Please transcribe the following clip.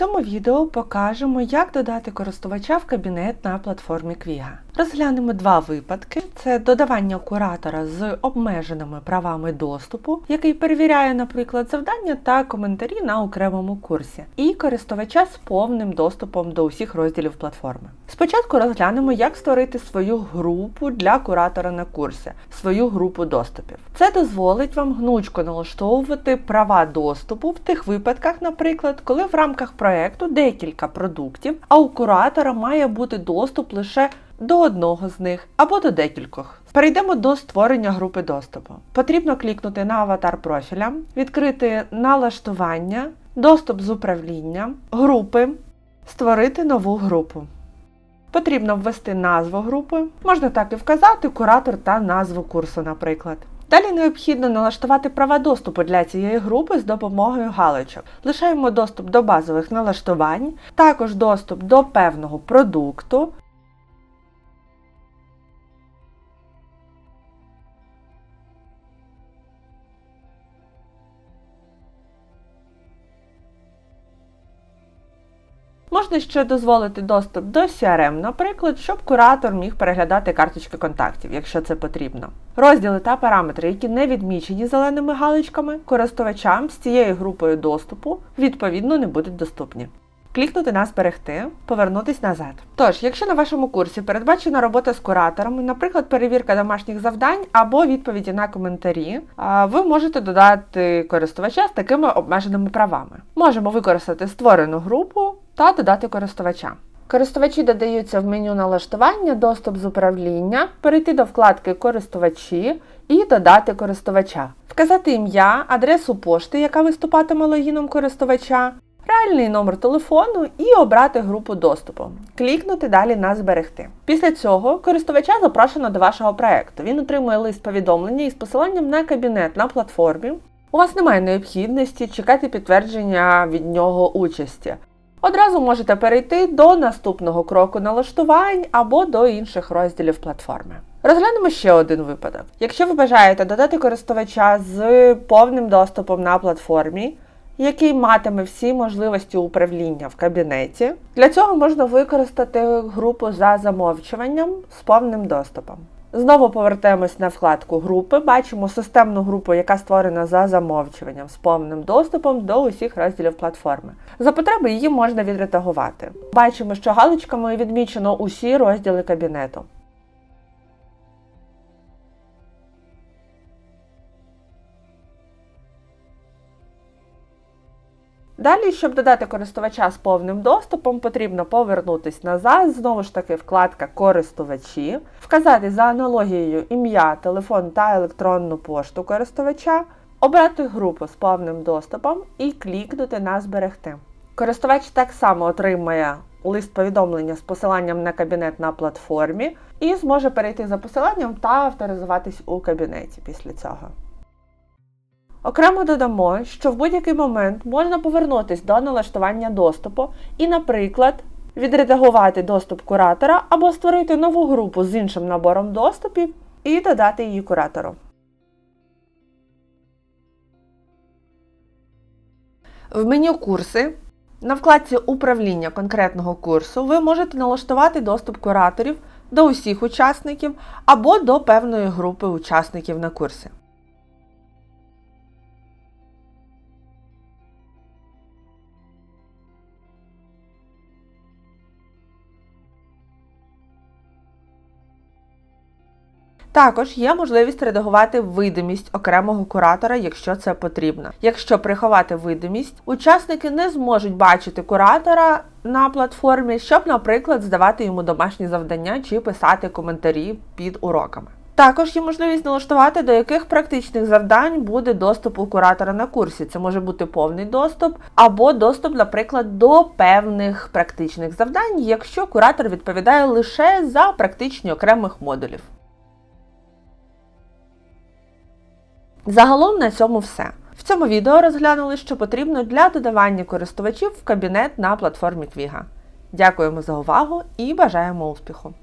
цьому відео покажемо, як додати користувача в кабінет на платформі Квіга. Розглянемо два випадки: це додавання куратора з обмеженими правами доступу, який перевіряє, наприклад, завдання та коментарі на окремому курсі, і користувача з повним доступом до усіх розділів платформи. Спочатку розглянемо, як створити свою групу для куратора на курсі, свою групу доступів. Це дозволить вам гнучко налаштовувати права доступу в тих випадках, наприклад, коли в рамках проекту декілька продуктів, а у куратора має бути доступ лише до одного з них або до декількох. Перейдемо до створення групи доступу. Потрібно клікнути на аватар профіля, відкрити налаштування, доступ з управління, групи, створити нову групу. Потрібно ввести назву групи, можна так і вказати куратор та назву курсу, наприклад. Далі необхідно налаштувати права доступу для цієї групи з допомогою галочок. Лишаємо доступ до базових налаштувань, також доступ до певного продукту. Можна ще дозволити доступ до CRM, наприклад, щоб куратор міг переглядати карточки контактів, якщо це потрібно. Розділи та параметри, які не відмічені зеленими галочками, користувачам з цією групою доступу відповідно не будуть доступні. Клікнути на зберегти, повернутись назад. Тож, якщо на вашому курсі передбачена робота з кураторами, наприклад, перевірка домашніх завдань або відповіді на коментарі, ви можете додати користувача з такими обмеженими правами. Можемо використати створену групу та додати користувача. Користувачі додаються в меню налаштування, доступ з управління, перейти до вкладки Користувачі і додати користувача, вказати ім'я, адресу пошти, яка виступатиме логіном користувача, реальний номер телефону і обрати групу доступу. Клікнути далі на Зберегти. Після цього користувача запрошено до вашого проекту. Він отримує лист повідомлення із посиланням на кабінет на платформі. У вас немає необхідності чекати підтвердження від нього участі. Одразу можете перейти до наступного кроку налаштувань або до інших розділів платформи. Розглянемо ще один випадок. Якщо ви бажаєте додати користувача з повним доступом на платформі, який матиме всі можливості управління в кабінеті, для цього можна використати групу за замовчуванням з повним доступом. Знову повертаємось на вкладку групи, бачимо системну групу, яка створена за замовчуванням з повним доступом до усіх розділів платформи. За потреби її можна відредагувати. Бачимо, що галочками відмічено усі розділи кабінету. Далі, щоб додати користувача з повним доступом, потрібно повернутися назад, знову ж таки, вкладка Користувачі, вказати за аналогією ім'я, телефон та електронну пошту користувача, обрати групу з повним доступом і клікнути на Зберегти. Користувач так само отримає лист повідомлення з посиланням на кабінет на платформі і зможе перейти за посиланням та авторизуватись у кабінеті після цього. Окремо додамо, що в будь-який момент можна повернутися до налаштування доступу і, наприклад, відредагувати доступ куратора або створити нову групу з іншим набором доступів і додати її куратору. В меню Курси на вкладці Управління конкретного курсу ви можете налаштувати доступ кураторів до усіх учасників або до певної групи учасників на курсі. Також є можливість редагувати видимість окремого куратора, якщо це потрібно. Якщо приховати видимість, учасники не зможуть бачити куратора на платформі, щоб, наприклад, здавати йому домашні завдання чи писати коментарі під уроками. Також є можливість налаштувати, до яких практичних завдань буде доступ у куратора на курсі. Це може бути повний доступ, або доступ, наприклад, до певних практичних завдань, якщо куратор відповідає лише за практичні окремих модулів. Загалом на цьому все. В цьому відео розглянули, що потрібно для додавання користувачів в кабінет на платформі Квіга. Дякуємо за увагу і бажаємо успіху!